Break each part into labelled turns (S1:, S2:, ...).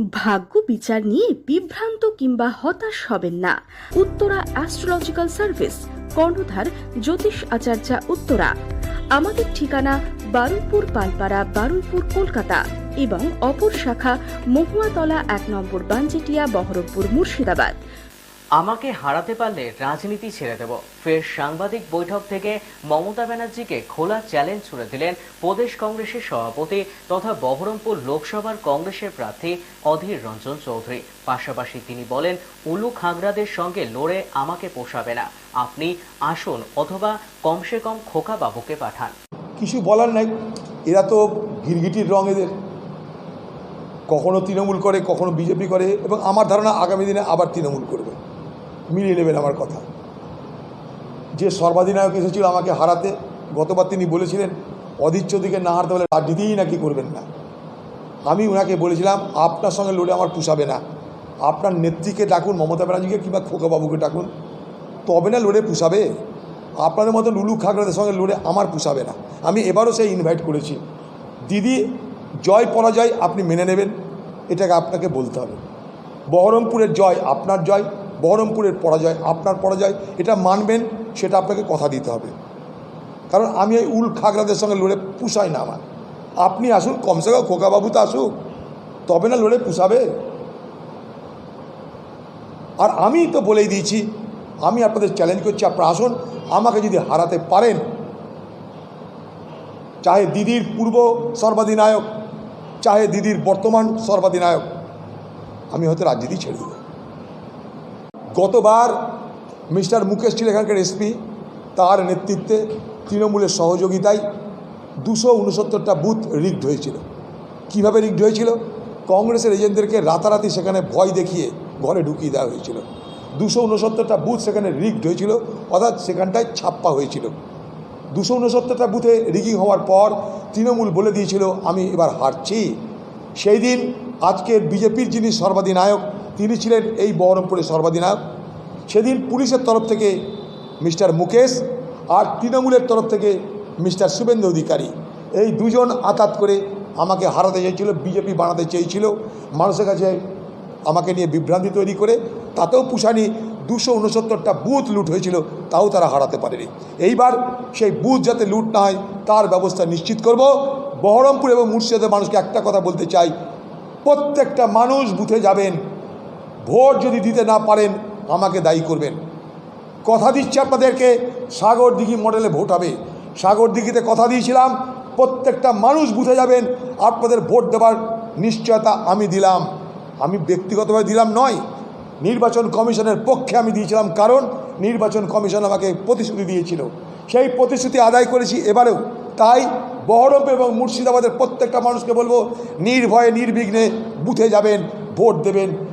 S1: ভাগ্য বিচার নিয়ে বিভ্রান্ত কিংবা হতাশ হবেন না। উত্তরা অ্যাস্ট্রোলজিক্যাল সার্ভিস কর্ণধার জ্যোতিষ আচার্যা উত্তরা। আমাদের ঠিকানা বারুইপুর পালপাড়া, বারুইপুর কলকাতা এবং অপর শাখা মহুয়াতলা এক নম্বর বাঞ্জেটিয়া, বহরমপুর মুর্শিদাবাদ।
S2: আমাকে হারাতে পারলে রাজনীতি ছেড়ে দেব। ফের সাংবাদিক বৈঠক থেকে মমতা ব্যানার্জিকে খোলা চ্যালেঞ্জ ছুড়ে দিলেন প্রদেশ কংগ্রেসের সভাপতি তথা বহরমপুর লোকসভার কংগ্রেসের প্রার্থী অধীর রঞ্জন চৌধুরী। পাশাপাশি তিনি বলেন, উলু খাগড়াদের সঙ্গে লড়ে আমাকে পোষাবে না। আপনি আসুন অথবা কমসে কম খোকা বাবুকে পাঠান।
S3: কিছু বলার নাই। এরা তো গিরগিটির রং এদের। কখনো তৃণমূল করে, কখনো বিজেপি করে এবং আমার ধারণা আগামী দিনে আবার তৃণমূল করবে। মিলিয়ে নেবেন আমার কথা। যে সর্বাধিনায়ক এসেছিল আমাকে হারাতে, গতবার তিনি বলেছিলেন, অধীর চৌধুরীকে না হারতে বলে রাজনীতিই নাকি করবেন না। আমি ওনাকে বলেছিলাম, আপনার সঙ্গে লড়ে আমার পুষাবে না। আপনার নেত্রীকে ডাকুন, মমতা ব্যানার্জিকে কিংবা খোকাবাবুকে ডাকুন, তবে না লড়ে পুষাবে? আপনাদের মতো লুলু খাগড়াদের সঙ্গে লড়ে আমার পুষাবে না। আমি এবারও সেই ইনভাইট করেছি। দিদি, জয় পরাজয় আপনি মেনে নেবেন, এটাকে আপনাকে বলতে হবে। বহরমপুরের জয় আপনার জয় বহরমপুরের পরাজয়, আপনার পরাজয়, এটা মানবেন, সেটা আপনাকে কথা দিতে হবে। কারণ আমি এই উল খাগড়াদের সঙ্গে লড়ে পুষাই না আমার। আপনি আসুন, কমসে কম খোকাবাবু তো আসুক, তবে না লড়ে পুষাবে। আর আমি তো বলেই দিয়েছি, আমি আপনাদের চ্যালেঞ্জ করছি, আপনারা আসুন, আমাকে যদি হারাতে পারেন, চাহে দিদির পূর্ব সর্বাধিনায়ক, চাহে দিদির বর্তমান সর্বাধিনায়ক, আমি হয়তো রাজনীতি ছেড়ে দেব। গতবার মিস্টার মুকেশ ছিল এখানকার এসপি, তার নেতৃত্বে তৃণমূলের সহযোগিতায় দুশো উনসত্তরটা বুথ রিগড হয়েছিল। কীভাবে রিগড হয়েছিল? কংগ্রেসের এজেন্টদেরকে রাতারাতি সেখানে ভয় দেখিয়ে ঘরে ঢুকিয়ে দেওয়া হয়েছিল। দুশো উনসত্তরটা বুথ সেখানে রিগড হয়েছিল, অর্থাৎ সেখানটায় ছাপ্পা হয়েছিল। দুশো উনসত্তরটা বুথে রিগিং হওয়ার পর তৃণমূল বলে দিয়েছিল, আমি এবার হারছি। সেই দিন আজকের বিজেপির যিনি সর্বাধিনায়ক তিনি ছিলেন এই বহরমপুরের সর্বাধিনায়ক। সেদিন পুলিশের তরফ থেকে মিস্টার মুকেশ আর তৃণমূলের তরফ থেকে মিস্টার শুভেন্দু অধিকারী। এই দুজন আতাত করে আমাকে হারাতে চেয়েছিল, বিজেপি বানাতে চেয়েছিল, মানুষের কাছে আমাকে নিয়ে বিভ্রান্তি তৈরি করে, তাতেও পুষানি দুশো উনসত্তরটা বুথ লুট হয়েছিল, তাও তারা হারাতে পারেনি। এইবার সেই বুথ যাতে লুট না হয়, তার ব্যবস্থা নিশ্চিত করব। বহরমপুর এবং মুর্শিদাবাদের মানুষকে একটা কথা বলতে চাই, প্রত্যেকটা মানুষ বুথে যাবেন ভোট যদি দিতে না পারেন, আমাকে দায়ী করবেন। কথা দিচ্ছি আপনাদেরকে, সাগর দিঘি মডেলে ভোট হবে। সাগর দিঘিতে কথা দিয়েছিলাম, প্রত্যেকটা মানুষ বুঝে যাবেন, আপনাদের ভোট দেওয়ার নিশ্চয়তা আমি দিলাম। আমি ব্যক্তিগতভাবে দিলাম নয়, নির্বাচন কমিশনের পক্ষে আমি দিয়েছিলাম, কারণ নির্বাচন কমিশন আমাকে প্রতিশ্রুতি দিয়েছিল। সেই প্রতিশ্রুতি আদায় করেছি এবারেও। তাই বহরমপুর এবং মুর্শিদাবাদের প্রত্যেকটা মানুষকে বলব, নির্ভয়ে, নির্বিঘ্নে বুথে যাবেন, ভোট দেবেন।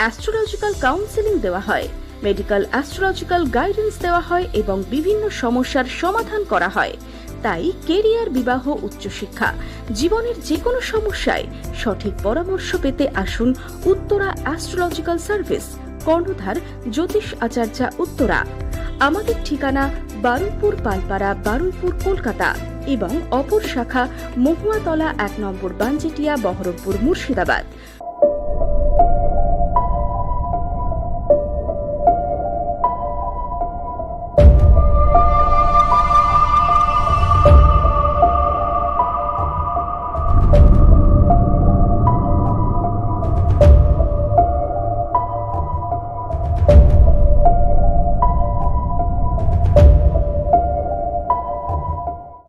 S1: অ্যাস্ট্রোলজিক্যাল কাউন্সেলিং দেওয়া হয় মেডিকেল অ্যাস্ট্রোলজিক্যাল গাইডেন্স দেওয়া হয় এবং বিভিন্ন সমস্যার সমাধান করা হয়। তাই কেরিয়ার বিবাহ উচ্চশিক্ষা, জীবনের যে কোনো সমস্যায় সঠিক পরামর্শ পেতে আসুন উত্তরা অ্যাস্ট্রোলজিক্যাল সার্ভিস কর্ণধার জ্যোতিষ আচার্যা উত্তরা। আমাদের ঠিকানা বারুইপুর পালপাড়া, বারুইপুর কলকাতা এবং অপর শাখা মহুয়াতলা এক নম্বর বাঞ্জেটিয়া, বহরমপুর মুর্শিদাবাদ।